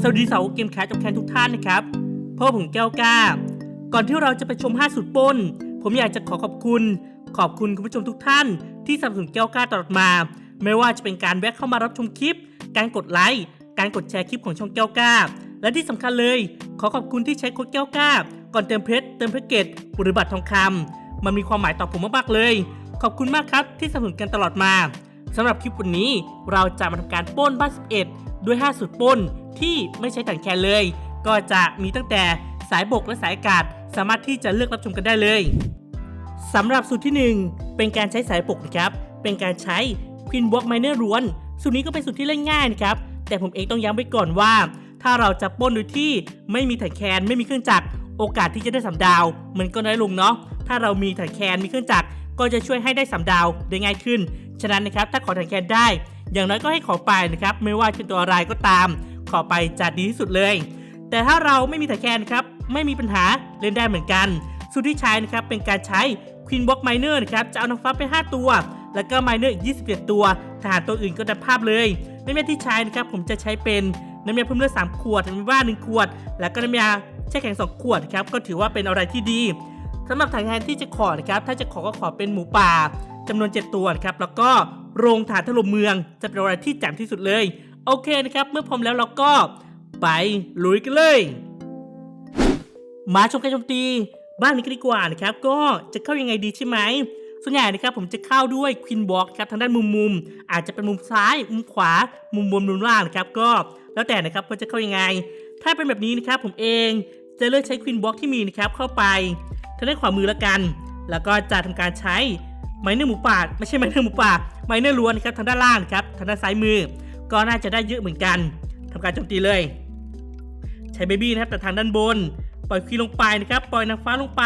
สวัสดีสาวเกมแคสจบแคนทุกท่านนะครับเพราะผมแก้วกล้า ก่อนที่เราจะไปชม 5 สุดป้น ผมอยากจะขอขอบคุณ ขอบคุณคุณผู้ชมทุกท่าน ที่สนับสนุนแก้วกล้าตลอดมา ไม่ว่าจะเป็นการแวะเข้ามารับชมคลิป การกดไลค์ การกดแชร์คลิปของช่องแก้วกล้า และที่สำคัญเลย ขอขอบคุณที่ใช้โค้ดแก้วกล้า ก่อนเติมเพชรเติมเพชรเกตหรือบัตรทองคำมันมีความหมายต่อผมมากๆเลย ขอบคุณมากครับที่สนับสนุนกันตลอดมาสำหรับคลิปวันนี้เราจะมาทำการป้นบ้าน11 ด้วย 5 สุดป้น ที่ไม่ใช้ถังแคนเลย ก็จะมีตั้งแต่สายบกและสายอากาศสามารถที่จะเลือกรับชมกันได้เลยสำหรับสูตรที่ 1 เป็นการใช้สายบกนะครับ เป็นการใช้ Queen Block Miner ล้วน สูตรนี้ก็เป็นสูตรที่เล่นง่ายนะครับ แต่ผมเองต้องย้ำไว้ก่อนว่า ถ้าเราจะป้นโดยที่ไม่มีถังแคนไม่มีเครื่องจักรโอกาสที่จะได้สามดาว มันก็น้อยลงเนาะ ถ้าเรามีถังแคนมีเครื่องจักรก็จะช่วยให้ได้สามดาวได้ง่ายขึ้น ฉะนั้นนะครับถ้าขอถังแคนได้ อย่างน้อยก็ให้ขอไปนะครับ ไม่ว่าจะตัวอะไรก็ตาม ขอไปจะดีที่สุดเลย แต่ถ้าเราไม่มีถังแคนครับ ไม่มีปัญหาเล่นได้เหมือนกันสูตรที่ใช้นะครับเป็นการใช้ Queen Box Miner นะครับจะเอานางฟ้าไป 5 ตัว แล้วก็ Miner อีก 27 ตัวทหารตัวอื่นก็จะภาพเลยน้ำยาที่ใช้นะครับผมจะใช้เป็นน้ำยาเพิ่มเลือด3ขวดน้ำยาว่า1ขวด แล้วก็น้ำยาแช่แข็ง2ขวดครับก็ถือว่าเป็นอะไรที่ดีสำหรับถังแทนที่จะขอนะครับ ถ้าจะขอก็ขอเป็นหมูป่าจำนวน 7 ตัวครับ แล้วก็โรงฐานถล่มเมืองจะเป็นอะไรที่แจ่มที่สุดเลย โอเคนะครับ เมื่อพร้อมแล้วเราก็ไปลุยกันเลย มาชมการโจมตีบ้านนี้กันดีกว่านะครับ ก็จะเข้ายังไงดีใช่ไหมส่วนใหญ่นะครับผมจะเข้าด้วยควินบ็อกครับทางด้านมุมมุม อาจจะเป็นมุมซ้าย มุมขวา มุมบนมุมล่างนะครับก็แล้วแต่นะครับว่าจะเข้ายังไง ถ้าเป็นแบบนี้นะครับผมเองจะเลือกใช้ควินบ็อกที่มีนะครับเข้าไปทางด้านขวามือแล้วกัน แล้วก็จะทำการใช้ไมเนอร์หมูป่าไม่ใช่ไมเนอร์หมูป่าไมเนอร์ล้วนนะครับทางด้านล่างครับทางด้านซ้ายมือ ก็น่าจะได้เยอะเหมือนกันทำการโจมตีเลย ใช้เบบี้นะครับแต่ทางด้านบน ปล่อยควีลงไปนะครับ ปล่อยนางฟ้าลงไป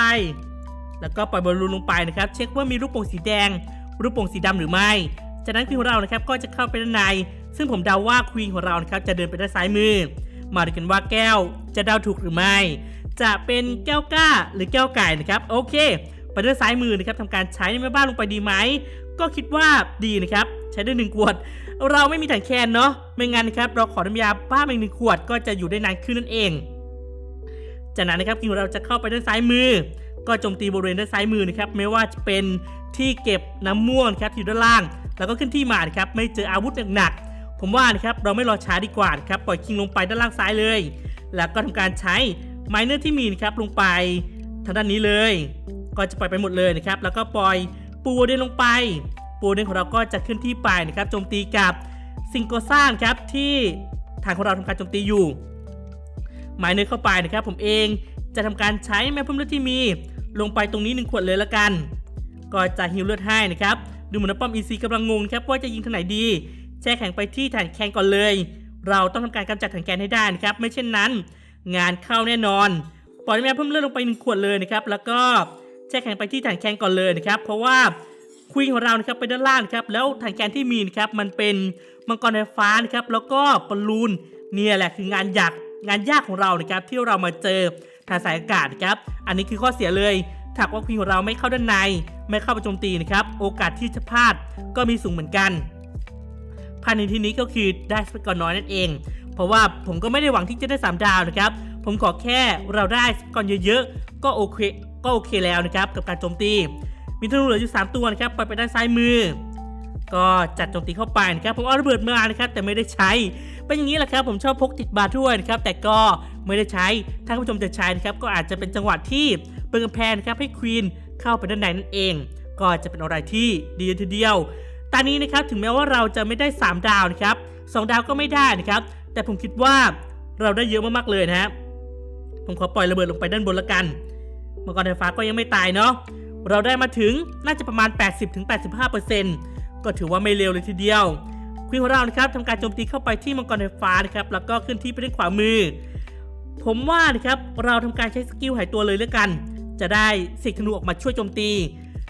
แล้วก็ปล่อยบอลลูนลงไปนะครับ เช็คว่ามีรูปโป่งสีแดงรูปโป่งสีดำหรือไม่ จากนั้นควีนของเรานะครับก็จะเข้าไปด้านใน ซึ่งผมเดาว่าควีนของเรานะครับจะเดินไปด้านซ้ายมือ มาดูกันว่าแก้วจะเดาถูกหรือไม่ จะเป็นแก้วก้าหรือแก้วไก่นะครับโอเคไปด้านซ้ายมือนะครับทำการใช้ในแม่บ้านลงไปดีไหมก็คิดว่าดีนะครับ ใช้ได้หนึ่งขวด เราไม่มีถังแคนเนาะไม่งั้นนะครับเราขอน้ำยาบ้านมาอีกหนึ่งขวดก็จะอยู่ได้นานขึ้นนั่นเอง จากนั้นนะครับคิวเราจะเข้าไปด้านซ้ายมือ ก็โจมตีบริเวณด้านซ้ายมือนะครับไม่ว่าจะเป็นที่เก็บน้ำม่วงครับที่อยู่ด้านล่าง แล้วก็ขึ้นที่มานะครับไม่เจออาวุธหนักๆผมว่านะครับเราไม่รอช้าดีกว่าครับปล่อยคิงลงไปด้านล่างซ้ายเลย แล้วก็ทำการใช้ไมเนอร์ที่มีนะครับลงไปทางด้านนี้เลย ก็จะปล่อยไปหมดเลยนะครับแล้วก็ปล่อยปูเดินลงไป ปูเดนของเราก็จะขึ้นที่ไปนะครับโจมตีกับซิงโกซ่านครับที่ทางของเราทำการโจมตีอยู่ หมายเนื้อเข้าไปนะครับ ผมเองจะทำการใช้แม่พุ่มเลือดที่มี ลงไปตรงนี้หนึ่งขวดเลยละกัน ก็จะฮิวเลือดให้นะครับ ดูเหมือนป้อมอีซีกำลังงงครับว่าจะยิงทางไหนดี แช่แข็งไปที่ฐานแคนก่อนเลย เราต้องทำการกำจัดฐานแคนให้ได้นะครับ ไม่เช่นนั้น งานเข้าแน่นอน ปล่อยแม่พุ่มเลือดลงไปหนึ่งขวดเลยนะครับ แล้วก็แช่แข็งไปที่ฐานแคนก่อนเลยนะครับ เพราะว่า ควีนของเรานะครับไปด้านล่างครับแล้วฐานแคนที่มีนะครับมันเป็นมังกรไฟฟ้านะครับแล้วก็บอลลูนเนี่ยแหละคืองานยากงานยากของเรานะครับที่เรามาเจอทางสายอากาศนะครับอันนี้คือข้อเสียเลยถ้าว่าควีนของเราไม่เข้าด้านใน ไม่เข้าไปโจมตีนะครับโอกาสที่จะพลาดก็มีสูงเหมือนกันภายในที่นี้ก็คือได้สเปกอร์น้อยนั่นเอง เพราะว่าผมก็ไม่ได้หวังที่จะได้ 3 ดาวนะครับ ผมขอแค่เราได้สเปกอเยอะๆก็โอเคก็โอเคแล้วนะครับกับการโจมตี มีธนูเหลืออยู่3ตัวนะครับปล่อยไปด้านซ้ายมือ ก็จัดโจมตีเข้าไปนะครับผมเอาระเบิดมานะครับแต่ไม่ได้ใช้ เป็นอย่างนี้แหละครับผมชอบพกติดบาร์ด้วยนะครับแต่ก็ไม่ได้ใช้ถ้าผู้ชมจะใช้นะครับก็อาจจะเป็นจังหวะที่เปิดกำแพงนะครับให้ควีนเข้าไปด้านในนั่นเอง ก็จะเป็นอะไรที่ดีทีเดียวตอนนี้นะครับถึงแม้ว่าเราจะไม่ได้ 3 ดาวนะครับ2ดาวก็ไม่ได้นะครับแต่ผมคิดว่าเราได้เยอะมากๆเลยนะครับผมขอปล่อยระเบิดลงไปด้านบนละกันมังกรไฟฟ้าก็ยังไม่ตายเนาะ เราได้มาถึงน่าจะประมาณ 80-85%ก็ถือว่าไม่เลวเลยทีเดียวควีนของเรานะครับทำการโจมตีเข้าไปที่มังกรไฟฟ้านะครับแล้วก็ขึ้นที่ไปด้านขวามือ ผมว่านะครับเราทำการใช้สกิลหายตัวเลยแล้วกัน จะได้สิกธนูออกมาช่วยโจมตี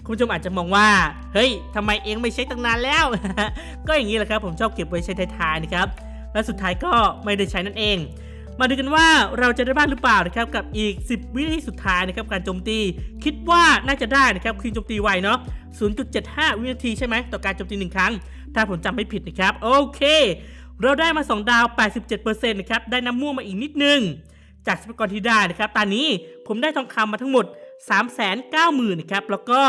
คุณผู้ชมอาจจะมองว่า เฮ้ยทำไมเองไม่ใช้ตั้งนานแล้ว ก็อย่างนี้แหละครับผมชอบเก็บไว้ใช้ท้ายๆนะครับและสุดท้ายก็ไม่ได้ใช้นั่นเอง มาดูกันว่าเราจะได้บ้างหรือเปล่านะครับกับอีก 10 วินาทีสุดท้ายนะครับการโจมตี คิดว่าน่าจะได้นะครับคือโจมตีไวเนาะ0.75 วินาทีใช่ไหมต่อการโจมตีหนึ่งครั้ง ถ้าผมจำไม่ผิดนะครับ โอเค เราได้มา 2 ดาว 87%นะครับได้น้ำม่วงมาอีกนิดนึง จากทรัพยากรที่ได้นะครับตอนนี้ผมได้ทองคำมาทั้งหมด 390,000นะครับแล้วก็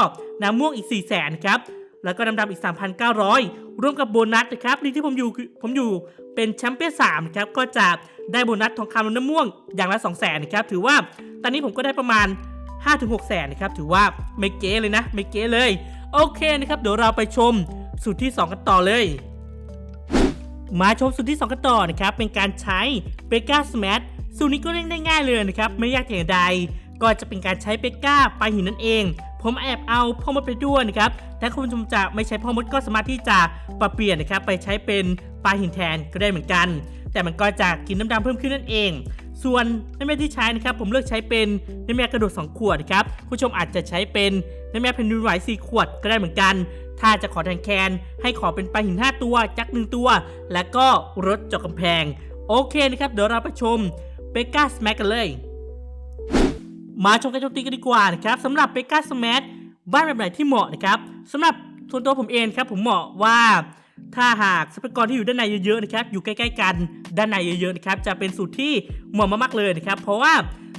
น้ำม่วงอีก 400,000นะครับ แล้วก็น้ำดำอีก 3,900 ร่วมกับโบนัสนะครับนี่ที่ผมอยู่ผมอยู่เป็นแชมเปี้ยน3นะครับก็จะได้โบนัสทองคำและน้ำม่วงอย่างละ 2 0 0 0 0นะครับถือว่าตอนนี้ผมก็ได้ประมาณ 5-6แสนนะครับถือว่าไม่เก๋เลยนะไม่เก๋เลย โอเคนะครับเดี๋ยวเราไปชมสูตรที่ 2 กันต่อเลยมาชมสูตรที่ 2 กันต่อนะครับเป็นการใช้เบก้าสมัสูตรนี้ก็เล่นได้ง่ายเลยนะครับไม่ยากอย่างใด ก็จะเป็นการใช้เบก้าปลาหินนั่นเอง ผมแอบเอาพ่อมดไปด้วยนะครับ แต่คุณผู้ชมจะไม่ใช้พ่อมดก็สามารถที่จะปรับเปลี่ยนนะครับไปใช้เป็นปลาหินแทนก็ได้เหมือนกัน แต่มันก็จะกินน้ำดำเพิ่มขึ้นนั่นเอง ส่วนน้ำยาที่ใช้นะครับผมเลือกใช้เป็นน้ำยากระโดด2ขวดนะครับผู้ชมอาจจะใช้เป็นน้ำยาแผ่นดินไหว4ขวดก็ได้เหมือนกันถ้าจะขอแทนแคน ให้ขอเป็นปลาหิน 5 ตัวจักหนึ่งตัว และก็รถเจาะกำแพง โอเคนะครับ เดี๋ยวเราไปชมเบก้าสแม็กกันเลย มาชมการโจมตีกันดีกว่านะครับสำหรับเบก้าสแมทบ้านแบบไหนที่เหมาะนะครับสำหรับส่วนตัวผมเองครับผมเหมาะว่าถ้าหากทรัพยากรที่อยู่ด้านในเยอะๆนะครับอยู่ใกล้ๆกันด้านในเยอะๆนะครับจะเป็นสูตรที่เหมาะมากๆเลยนะครับ เพราะว่า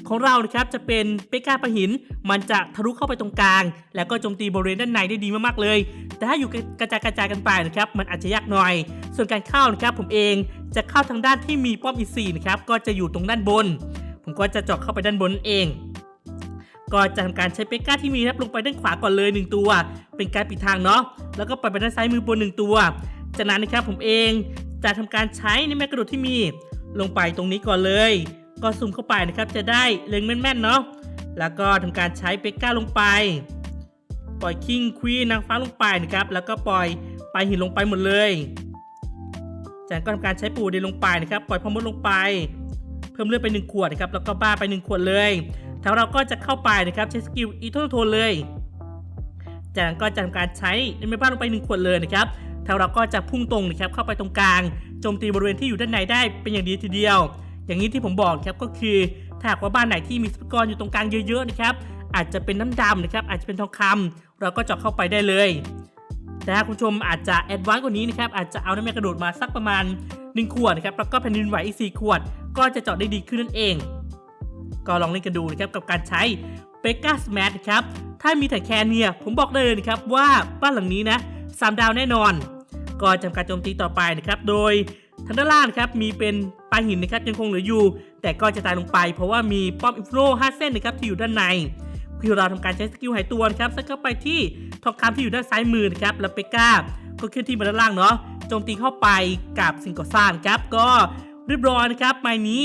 ของเรานะครับจะเป็นเบก้าปะหิน มันจะทะลุเข้าไปตรงกลาง แล้วก็โจมตีบริเวณด้านในได้ดีมากๆเลย แต่ถ้าอยู่กระจายกระจายกันไปนะครับมันอาจจะยากหน่อย ส่วนการเข้านะครับผมเองจะเข้าทางด้านที่มีป้อมอีซีนะครับก็จะอยู่ตรงด้านบน ผมก็จะเจาะเข้าไปด้านบนเอง ก็จะทำการใช้เปก้าที่มีนะครับลงไปด้านขวาก่อนเลย 1 ตัว เป็นการปิดทางเนาะแล้วก็ปล่อยไปด้านซ้ายมือบน 1 ตัว จากนั้นนะครับผมเองจะทำการใช้ในแม่กระโดดที่มี ลงไปตรงนี้ก่อนเลย ก็ซูมเข้าไปนะครับจะได้เล็งแม่นๆเนาะแล้วก็ทำการใช้เปก้าลงไป ปล่อยคิงควีนนางฟ้าลงไปนะครับแล้วก็ปล่อยไปหินลงไปหมดเลยจากนั้นก็ทำการใช้ปูเดนลงไปนะครับปล่อยพอมดลงไป เพิ่มเลือดไป 1 ขวดนะครับแล้วก็บ้าไป 1 ขวดเลย ทางเราก็จะเข้าไปนะครับใช้สกิลอีโทโทนเลย จากนั้นก็จะทำการใช้ในเมบ้านลงไป1ขวดเลยนะครับทางเราก็จะพุ่งตรงนะครับเข้าไปตรงกลางโจมตีบริเวณที่อยู่ด้านในได้เป็นอย่างดีทีเดียว อย่างนี้ที่ผมบอกครับก็คือถ้าหากว่าบ้านไหนที่มีทรัพยากรอยู่ตรงกลางเยอะๆนะครับอาจจะเป็นน้ำดำนะครับอาจจะเป็นทองคำเราก็เจาะเข้าไปได้เลย แต่ถ้าคุณชมอาจจะแอดวานซ์กว่านี้นะครับอาจจะเอาน้ำแม่กระโดดมาสักประมาณ 1 ขวดนะครับแล้วก็แผ่นดินไหวอีก4ขวด ก็จะเจาะได้ดีขึ้นนั่นเอง ก็ลองเล่นกันดูนะครับกับการใช้เ e ก a สแม h นะครับ ถ้ามีแต่แคนเนี่ย ผมบอกได้เลยนะครับว่าบ้านหลังนี้นะสามดาวแน่นอน ก็จะทำการโจมตีต่อไปนะครับ โดยทางด้านล่างนครับมีเป็นปลาหินนะครับยังคงเหลืออยู่ แต่ก็จะตายลงไป เพราะว่ามีป้อมอินฟโล5เส้นนะครับที่อยู่ด้านในคือเราทำการใช้สกิลหายตัวนะครับซักเข้าไปที่ทองคำที่อยู่ด้านซ้ายมือนะครับแล้วเปก้าก็ขึ้นที่มาด้านล่างเนาะโจมตีเข้าไปกับสิ่งก่อสร้างครับก็เรียบร้อยนะครับไม้นี้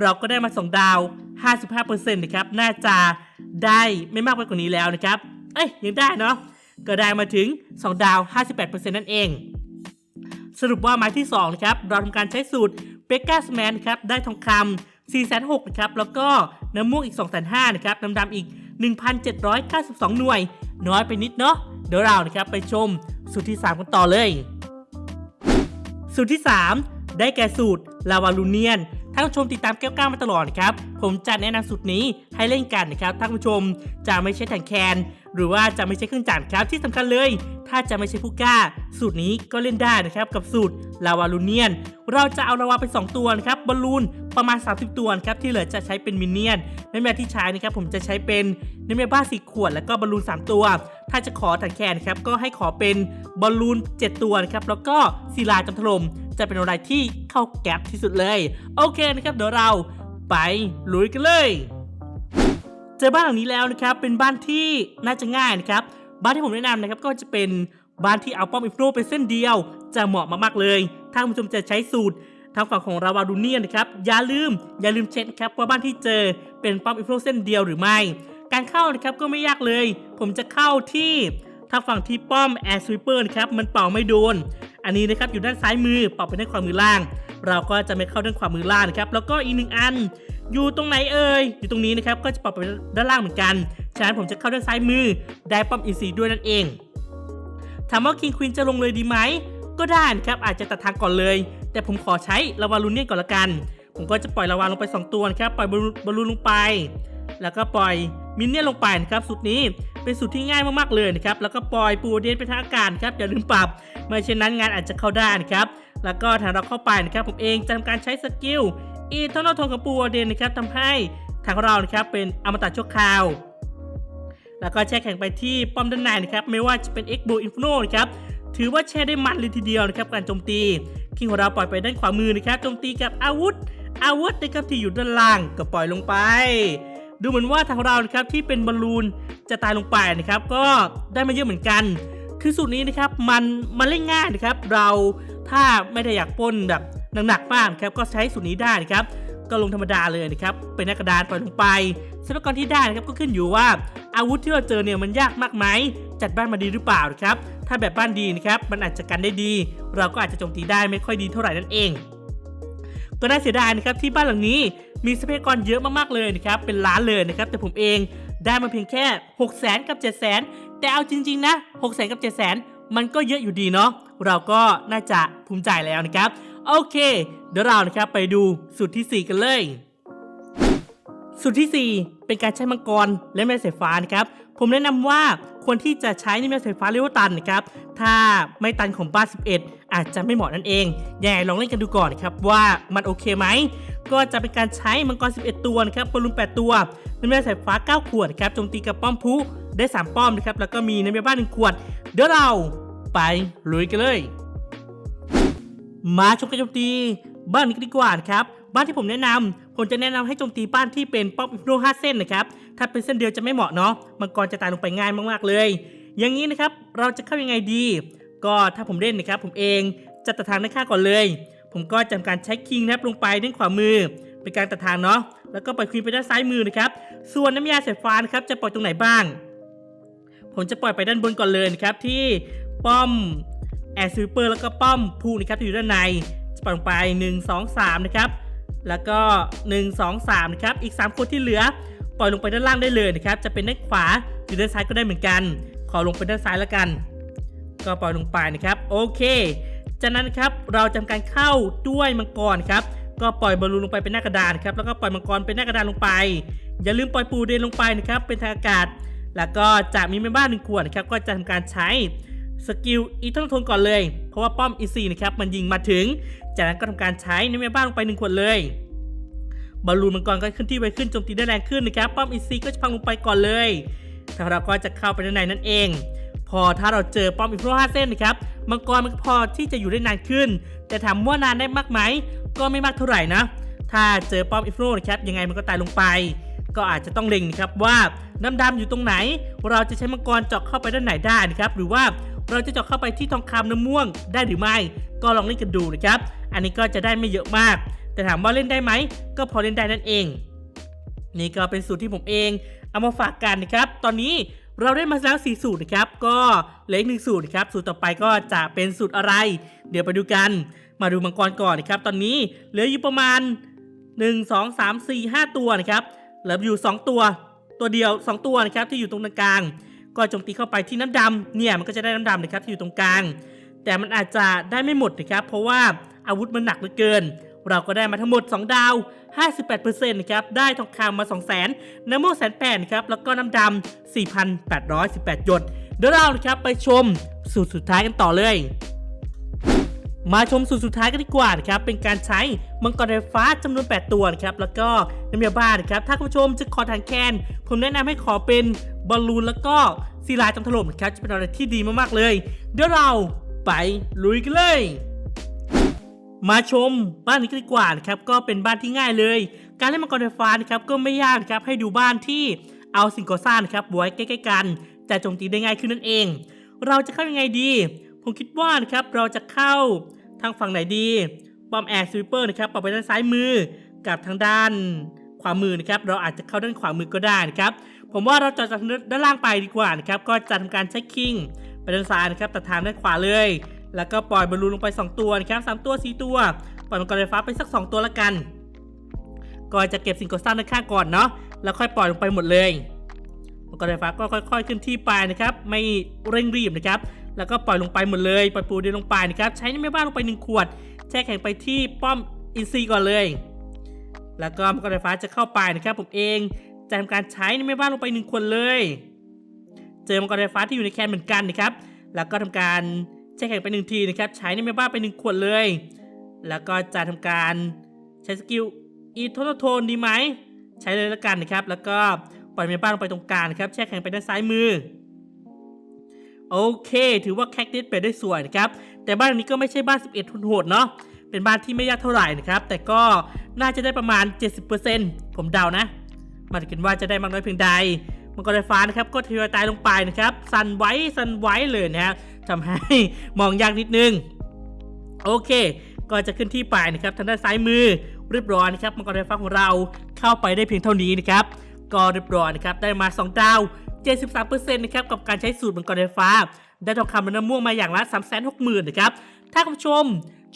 เราก็ได้มา2ดาว 55%นะครับ น่าจะได้ไม่มากไปกว่านี้แล้วนะครับ เอ้ย ยังได้เนาะ ก็ได้มาถึง 2 ดาว 58%นั่นเอง สรุปว่าไม้ที่2นะครับ เราทำการใช้สูตรเ e ก้าสแมนครับ ได้ทองคำ4 6 0 0นะครับ แล้วก็น้ำม่วงอีก 2 5 0 0นะครับ น้ำดำอีก 1,792 หน่วย น้อยไปนิดเนาะ เดี๋ยวเรานะครับไปชมสูตรที่ 3 กันต่อเลย สูตรที่ 3 ได้แก่สูตรลาวาลูเนียน ท่านผู้ชมติดตามแก้วก้ามาตลอดครับ ผมจะแนะนำสูตรนี้ให้เล่นกันนะครับท่านผู้ชมจะไม่ใช้แทนแคนหรือว่าจะไม่ใช้เครื่องจักรครับที่สำคัญเลย ถ้าจะไม่ใช่ผู้กล้า สูตรนี้ก็เล่นได้นะครับกับสูตรลาวาลูเนียน เราจะเอาลาวาไป 2 ตัวนะครับบอลลูนประมาณ 30 ตัวครับที่เหลือจะใช้เป็นมินเนี่ยนน้ำยาที่ใช้นะครับผมจะใช้เป็นน้ำยาบ้าสีขวดแล้วก็บอลลูน 3 ตัว ถ้าจะขอถังแคนนครับก็ให้ขอเป็นบอลลูน 7 ตัวนะครับแล้วก็ศิลาจำถล่ม จะเป็นอะไรที่เข้าแก๊ปที่สุดเลย โอเคนะครับเดี๋ยวเราไปลุยกันเลยเจอบ้านหลังนี้แล้วนะครับเป็นบ้านที่น่าจะง่ายนะครับบ้านที่ผมแนะนำนะครับก็จะเป็นบ้านที่เอาป้อมอินฟโนเป็นเส้นเดียว จะเหมาะมากๆเลยถ้าคุณผู้ชมจะใช้สูตรทางฝั่งของราวาดูเนียนะครับอย่าลืมอย่าลืมเช็คครับว่าบ้านที่เจอเป็นป้อมอินฟโนเส้นเดียวหรือไม่ การเข้านะครับก็ไม่ยากเลย ผมจะเข้าที่ทางฝั่งที่ป้อมแอร์สวิปเปอร์นะครับมันเป่าไม่โดน อันนี้นะครับอยู่ด้านซ้ายมือเป่าไปด้านขวามือล่าง เราก็จะไม่เข้าด้านขวามือล่างนะครับแล้วก็อีกหนึ่งอันอยู่ตรงไหนเอ่ยอยู่ตรงนี้นะครับก็จะปรับไปด้านล่างเหมือนกันฉะนั้นผมจะเข้าด้านซ้ายมือได้ป้อมอินซีด้วยนั่นเองถามว่าคิงควีนจะลงเลยดีไหมก็ได้นะครับอาจจะตัดทางก่อนเลย แต่ผมขอใช้ลาวาลูเนียนก่อนละกัน ผมก็จะปล่อยลาวาลงไป 2 ตัวนะครับปล่อยบรูบอลลูนลงไป แล้วก็ปล่อยมินเนี่ยลงไปนะครับสูตรนี้เป็นสูตรที่ง่ายมากๆเลยนะครับแล้วก็ปล่อยปูเดนไปทางอากาศครับอย่าลืมปรับไม่เช่นนั้นงานอาจจะเข้าได้นะครับแล้วก็ทางเราเข้าไปนะครับผมเองจะทำการใช้สกิลอีทอนอลทองกับปูเดนนะครับทำให้ทางเรานะครับเป็นอมตะชั่วคราว แล้วก็แช่แข่งไปที่ป้อมด้านในนะครับไม่ว่าจะเป็น X b o i n f o นะครับถือว่าแช่ได้มันเลยทีเดียวนะครับการโจมตีคิงของเราปล่อยไปด้านขวามือนะครับโจมตีกับอาวุธ อาวุธนะครับที่อยู่ด้านล่างก็ปล่อยลงไป ดูเหมือนว่าทางเรานะครับที่เป็นบอลลูนจะตายลงไปนะครับ ก็ได้มาเยอะเหมือนกัน คือสูตรนี้นะครับมันมันเล่นง่ายนะครับ เราถ้าไม่ได้อยากป้นแบบหนักๆมากนครับก็ใช้สูตรนี้ได้นะครับ ก็ลงธรรมดาเลยนะครับ เป็นหน้ากระดานปล่อยลงไปทรัพยากรที่ได้นะครับก็ขึ้นอยู่ว่าอาวุธที่เราเจอเนี่ยมันยากมากไหมจัดบ้านมาดีหรือเปล่านะครับ ถ้าแบบบ้านดีนะครับมันอาจจะกันได้ดี เราก็อาจจะโจมตีได้ไม่ค่อยดีเท่าไหร่นั่นเอง ก็น่าเสียดายนะครับที่บ้านหลังนี้มีทรัพยากรเยอะมากๆเลยนะครับเป็นล้านเลยนะครับแต่ผมเองได้มาเพียงแค่6 0 0 0 0กับ 7 0 0 0 0 0แต่เอาจริง ๆ นะ6 0 0 0 0กับ 7 0 0 0 0มันก็เยอะอยู่ดีเนาะเราก็น่าจะภูมิใจแล้วนะครับโอเค เดี๋ยวเรานะครับไปดูสูตรที่ 4 กันเลย สูตรที่ 4 เป็นการใช้มังกรและแม่สายฟ้านะครับ ผมแนะนำว่าควรที่จะใช้ในแม่สายฟ้าเรียกว่าตันนะครับ ถ้าไม่ตันของบ้าน 11 อาจจะไม่เหมาะนั่นเองยังไงลองเล่นกันดูก่อนครับว่ามันโอเคไหม ก็จะเป็นการใช้มังกร 11 ตัวนะครับบอลลูน 8 ตัวน้ำยาสายฟ้า 9 ขวดครับโจมตีกับป้อมพุได้ 3 ป้อมนะครับ แล้วก็มีน้ำยาบ้าน 1 ขวด เดี๋ยวเราไปลุยกันเลย มาชมการโจมตี บ้านนี้ดีกว่านะครับ บ้านที่ผมแนะนำผมจะแนะนำให้โจมตีบ้านที่เป็นป้อมอินโฟห้าเส้นนะครับ ถ้าเป็นเส้นเดียวจะไม่เหมาะเนาะ มังกรจะตายลงไปง่ายมากๆเลย อย่างนี้นะครับ เราจะเข้ายังไงดี ก็ถ้าผมเล่นนะครับ ผมเองจะตัดทางด้านข้างก่อนเลย ผมก็จะทำการใช้คิงนะครับลงไปด้านขวามือ เป็นการตัดทางเนาะ แล้วก็ปล่อยควีนไปด้านซ้ายมือนะครับ ส่วนน้ำยาสายฟ้านะครับจะปล่อยตรงไหนบ้าง ผมจะปล่อยไปด้านบนก่อนเลยนะครับที่ป้อมแอร์ซูเปอร์แล้วก็ป้อมพูนะครับที่อยู่ด้านใน จะปล่อยลงไป 1 2 3 นะครับ แล้วก็ 1 2 3 นะครับ อีก 3 คนที่เหลือ ปล่อยลงไปด้านล่างได้เลยนะครับ จะเป็นด้านขวาหรือด้านซ้ายก็ได้เหมือนกัน ขอลงไปด้านซ้ายแล้วกัน ก็ปล่อยลงไปนะครับ โอเค จากนั้นครับ เราจะทำการเข้าด้วยมังกรครับ ก็ปล่อยบอลลูนลงไปเป็นหน้ากระดานครับ แล้วก็ปล่อยมังกรเป็นหน้ากระดานลงไป อย่าลืมปล่อยปูเดนลงไปนะครับ เป็นทางอากาศ แล้วก็จะมีแม่บ้านหนึ่งขวดนะครับ ก็จะทำการใช้สกิลอีทอนทนก่อนเลย เพราะว่าป้อมอีซีนะครับ มันยิงมาถึง จากนั้นก็ทำการใช้ในแม่บ้านลงไปหนึ่งขวดเลยบอลลูนมังกรก็ขึ้นที่ไวขึ้นโจมตีได้แรงขึ้นนะครับป้อมอีซีก็จะพังลงไปก่อนเลยทางเราก็จะเข้าไปด้านในนั่นเอง พอถ้าเราเจอป้อมอีกโฟห้าเส้นนะครับมังกรมันก็พอที่จะอยู่ได้นานขึ้น แต่ถามว่านานได้มากไหมก็ไม่มากเท่าไหร่นะ ถ้าเจอป้อมอีกโฟนะครับยังไงมันก็ตายลงไป ก็อาจจะต้องเล็งนะครับว่าดำๆอยู่ตรงไหน เราจะใช้มังกรเจาะเข้าไปด้านไหนได้นะครับหรือว่า เราจะเจาะเข้าไปที่ทองคำน้ำม่วงได้หรือไม่ ก็ลองเล่นกันดูนะครับ อันนี้ก็จะได้ไม่เยอะมาก แต่ถามว่าเล่นได้ไหม ก็พอเล่นได้นั่นเอง นี่ก็เป็นสูตรที่ผมเองเอามาฝากกันนะครับ ตอนนี้เราได้มาแล้วสี่สูตรนะครับ ก็เหลืออีกหนึ่งสูตรนะครับ สูตรต่อไปก็จะเป็นสูตรอะไร เดี๋ยวไปดูกัน มาดูมังกรก่อนนะครับ ตอนนี้เหลืออยู่ประมาณ 1 2 3 4 5 ตัวนะครับ เหลืออยู่ 2 ตัว ตัวเดียว 2 ตัวนะครับที่อยู่ตรงกลาง ก็โจมตีเข้าไปที่น้ำดำเนี่ยมันก็จะได้น้ำดำนะครับที่อยู่ตรงกลาง แต่มันอาจจะได้ไม่หมดนะครับ เพราะว่าอาวุธมันหนักเหลือเกิน เราก็ได้มาทั้งหมด 2 ดาว 58%นะครับ ได้ทองคำมา 2 0 0 0 0 0น้ำมันแสนแปดครับ แล้วก็น้ำดำ 4,818 หยด เดี๋ยวเรานะครับไปชมสูตรสุดท้ายกันต่อเลยมาชมสูตรสุดท้ายกันดีกว่านะครับ เป็นการใช้มังกรไฟฟ้าจำนวน 8 ตัวนะครับ แล้วก็น้ำยาบ้านะครับ ถ้าคุณผู้ชมจะขอทานแคน ผมแนะนำให้ขอเป็น บอลลูนแล้วก็ศิลาจำถล่มครับจะเป็นอะไรที่ดีมากๆเลย เดี๋ยวเราไปลุยกันเลย มาชมบ้านนี้กันดีกว่านะครับก็เป็นบ้านที่ง่ายเลย การเล่นมังกรไฟฟ้านะครับก็ไม่ยากนะครับให้ดูบ้านที่เอาสิ่งก่อสร้างนะครับไว้ใกล้ๆกันจะโจมตีได้ง่ายขึ้นนั่นเอง เราจะเข้ายังไงดี ผมคิดว่านะครับเราจะเข้าทางฝั่งไหนดีบอมแอร์สวิปเปอร์นะครับปรับไปด้านซ้ายมือกับทางด้านขวามือนะครับ เราอาจจะเข้าด้านขวามือก็ได้นะครับ ผมว่าเราจะจากด้านล่างไปดีกว่านะครับก็จะทำการใช้คิงไปด้านซ้ายนะครับตัดทางด้านขวาเลย แล้วก็ปล่อยบอลลูนลงไป 2 ตัวนะครับสตัว 4 ตัว ปล่อยมังกรไฟฟ้าไปสัก 2 ตัวละกันก็จะเก็บสิ่งก่อสร้างด้านข้างก่อนเนาะแล้วค่อยปล่อยลงไปหมดเลยมังกรไฟฟ้าก็ค่อยๆขึ้นที่ไปนะครับ ไม่เร่งรีบนะครับ แล้วก็ปล่อยลงไปหมดเลยปล่อยปูเดินลงไปนะครับ ใช้ในแม่บ้านลงไป 1 ขวด แช่แข็งไปที่ป้อมอินซีก่อนเลย แล้วก็มังกรไฟฟ้าจะเข้าไปนะครับผมเอง จะทำการใช้ในแม่บ้านลงไป1ขวดเลย เจอมังกรไฟฟ้าที่อยู่ในแคนเหมือนกันนะครับ แล้วก็ทำการแช่แข็งไปหนึ่งทีนะครับใช้ในแม่บ้านไปหนึ่งขวดเลย แล้วก็จะทำการใช้สกิลอีโทโทนดีไหมใช้เลยละกันนะครับ แล้วก็ปล่อยแม่บ้านลงไปตรงกลางนะครับแช่แข็งไปด้านซ้ายมือโอเค ถือว่าแคคติสไปได้สวยนะครับ แต่บ้านนี้ก็ไม่ใช่บ้าน 11 ทุนโหดเนาะ เป็นบ้านที่ไม่ยากเท่าไหร่นะครับ แต่ก็น่าจะได้ประมาณ 70%ผมเดานะ มาดูกันว่าจะได้มากน้อยเพียงใดมังกรไฟฟ้านะครับก็ทยอยตายลงไปนะครับสั่นไว้สั่นไว้เลยนะฮะทำให้มองยากนิดนึง โอเค ก็จะขึ้นที่ไปนะครับทางด้านซ้ายมือเรียบร้อยนะครับมังกรไฟฟ้าของเราเข้าไปได้เพียงเท่านี้นะครับก็เรียบร้อยนะครับได้มา 2 ดาว 73%นะครับกับการใช้สูตรมังกรไฟฟ้า ได้ทองคำและน้ำม่วงมาอย่างละ 3 6 0 0 0 0นะครับถ้าคุณผู้ชม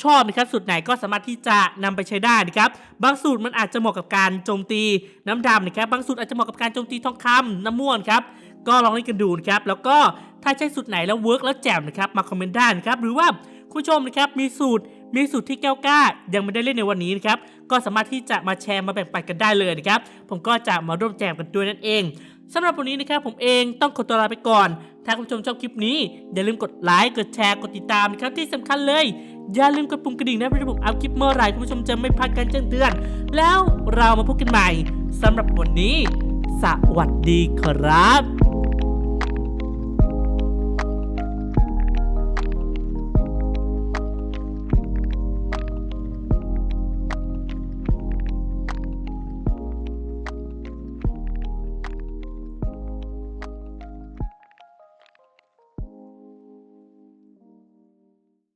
ชอบนะครับสูตรไหนก็สามารถที่จะนำไปใช้ได้นะครับบางสูตรมันอาจจะเหมาะกับการโจมตีน้ำดำนะครับบางสูตรอาจจะเหมาะกับการโจมตีทองคำน้ำม่วงครับก็ลองเล่นกันดูนะครับแล้วก็ถ้าใช้สูตรไหนแล้วเวิร์กแล้วแจ่มนะครับมาคอมเมนต์ได้นะครับหรือว่าคุณผู้ชมนะครับมีสูตรมีสูตรที่แก้วกล้า ยังไม่ได้เล่นในวันนี้นะครับก็สามารถที่จะมาแชร์มาแบ่งปันกันได้เลยนะครับผมก็จะมาร่วมแจมกันด้วยนั่นเองสำหรับวันนี้นะครับผมเองต้องขอตัวลาไปก่อน ถ้าคุณผู้ชมชอบคลิปนี้ อย่าลืมกดไลค์ กดแชร์ กดติดตามนะครับที่สำคัญเลย อย่าลืมกดปุ่มกระดิ่งนะเพื่อผมอัพคลิปเมื่อไหร่คุณผู้ชมจะไม่พลาดการแจ้งเตือน แล้วเรามาพบกันใหม่สำหรับวันนี้ สวัสดีครับ